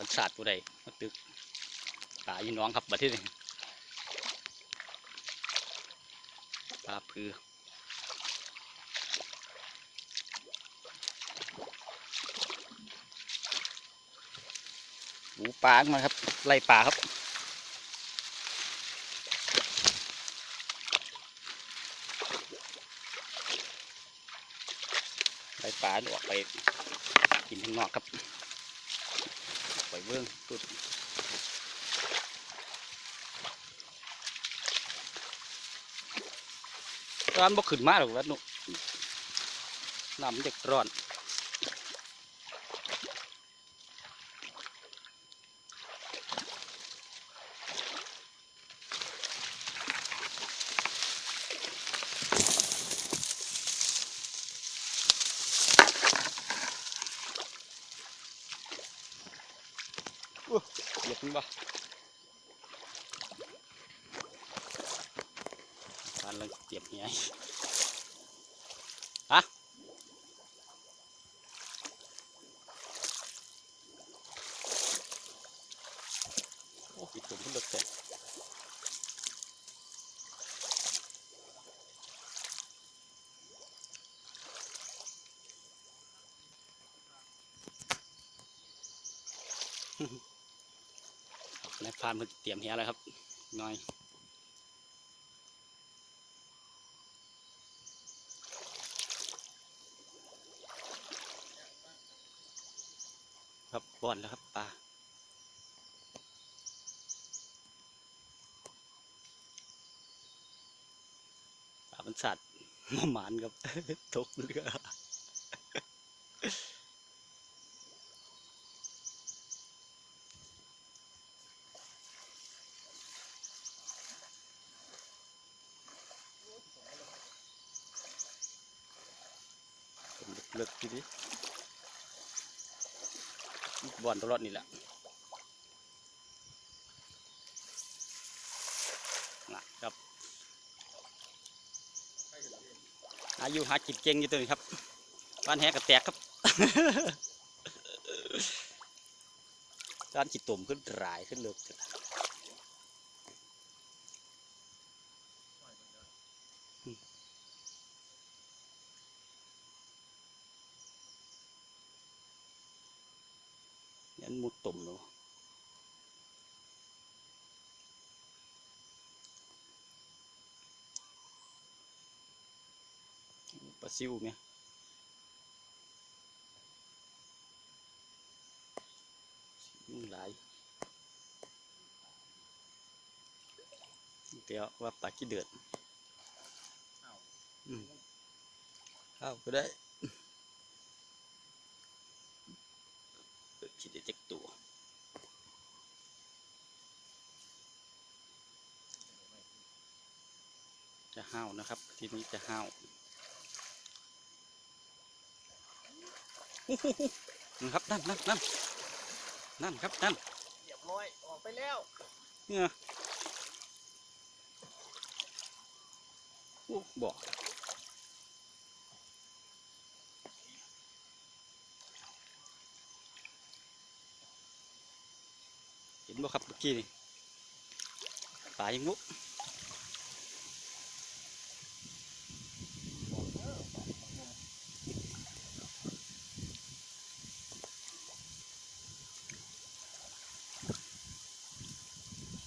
มันสาดตัวใดมาตึกปลายู่น้องครับบัดที่นี่ปลาพือหูปลามาครับไล่ปลาครับไล่ปลาออกไปกินข้างนอกครับ ไปเบื้องตุดร้อนบ่ขึ้นมาหรอกวัดหนุน้ำเด็กร้อน อู้เหยียบมันบ่กานเราเจ็บไงฮะโอ้ยผมเพิ่งเลิกแต่ ในพานมันเตรียมเฮียแล้วครับน้อยครับบ่อนแล้วครับปลาปลามันสัตว์มาหมานครับตกเรือ เลิกทีนี้บ่อนตลอดนี่แหละนะครับอายุหาจิตเก่งอยู่ตัวนี้ครับบ้านแหกระแตกครับด้านจิตตุ่มขึ้นรายขึ้นเลิกจัง นมุดตุ่มเนาะปลาซิวเนี่ยยุ่งหลายเดี๋ยวว่าปลาขี้เดือดอืมข้าวก็ได้เปิดขี้เดือดจักตัว จะห้าวนะครับ ทีนี้จะห้าวอู้หูหูนั่นครับนั่นนั่นนั่นนั่นครับนั่นเรียบร้อยออกไปแล้วเนี่ยอู้บอกเห็นบ่ครับเมื่อกี้นี่ปลายังมุก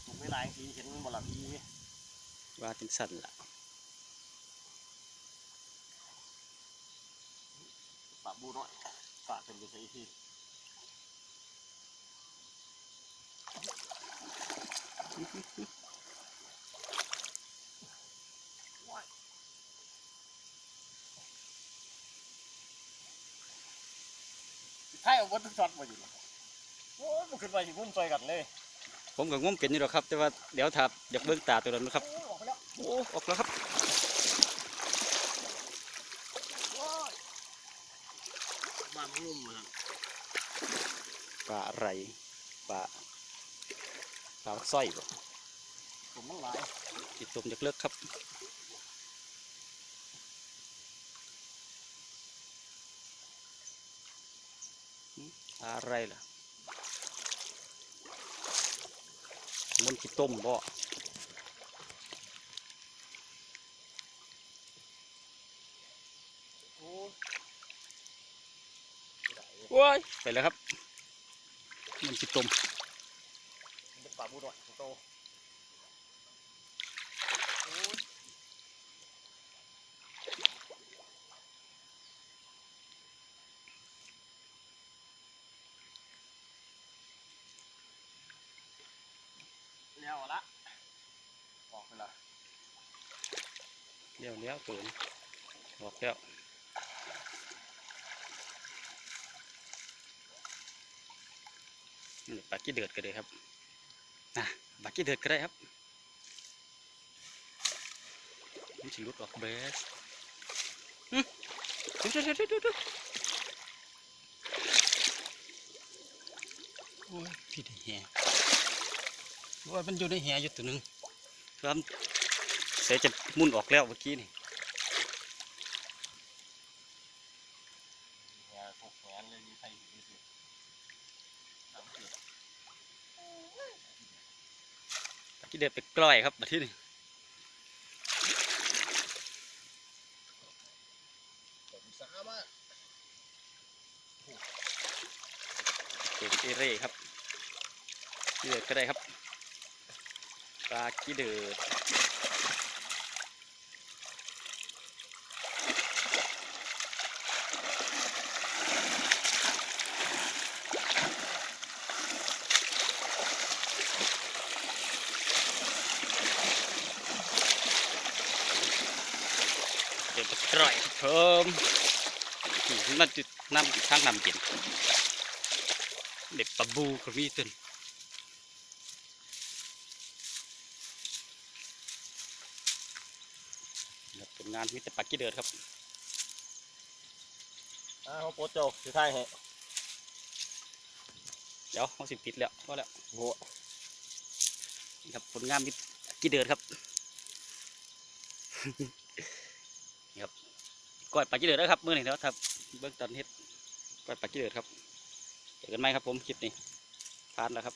ผมไม่หลายทีเห็นมันบ่หลับทีว่าจังสั่นล่ะปากบูน้อยปากเป็นไปใช้ที่ใช่เอาวัตถุช็อตมาอยู่แล้วโอ้ยมันขึ้นไปหิมุ่นซอยกันเลย ผมก็งมเป็นอยู่หรอกครับ แต่ว่าเดี๋ยวถ้าอยากเบิ่งตาตัวนั้นนะครับโอ้ยออกไปแล้วโอ้ออกแล้วครับโอ้ยบ้านมันงุ่มมันปลาอะไรปลาปลาสร้อยบ่ผมมันหลายติดตุ่มจากเลิกครับหืมปลาอะไรล่ะ มันขี้ต้มบ่โอ้ยว้ายไปแล้วครับ มันขี้ต้มมันเป็นปลาบูหน่อยโตโอ้ยแล้วละ ออกไปละเลี้ยวเลี้ยวเกินบอกแล้วนี่ปลากี้เดือดก็ได้ครับนะปลากี้เดือดก็ได้ครับมันสิลุดออกเบสอืมดูดูดูดูดูโอ้ยพี่ได้แหว่ามันอยู่ในแหอยู่ตัวนึง ครับเสียจะมุนออกแล้วเมื่อกี้นี่แหนถูกแหนเลยมีใครอยู่ที่สุดน้ำเกลือปลากี้เดือดไปกล้อยครับมาที่นี่ผมสามารถเก่งเอเร่ครับกี้เดือดก็ได้ครับ ปลากี้เดือดเดี๋ยวกร่อยเพิ่มนี่มันจุดน้ำข้างน้ำเย็นเด็กปลาบูก็มีตึนครับผล งานมีแต่ปลากี้เดือดครับอ้าวโปรโจสุดท้ายเหรอเดี๋ยวเขาสิปิดแล้วก็แล้วโหนี่ครับผลงานมีปลากี้เดือดครับนี่ครับก้อยปลากี้เดือดแล้วครับมื่อนี้แล้วครับเบื้องต้นเฮ็ดก้อยปลากี้เดือดครับเจอกันไหมครับผมคลิปนี้ผ่านแล้วครับ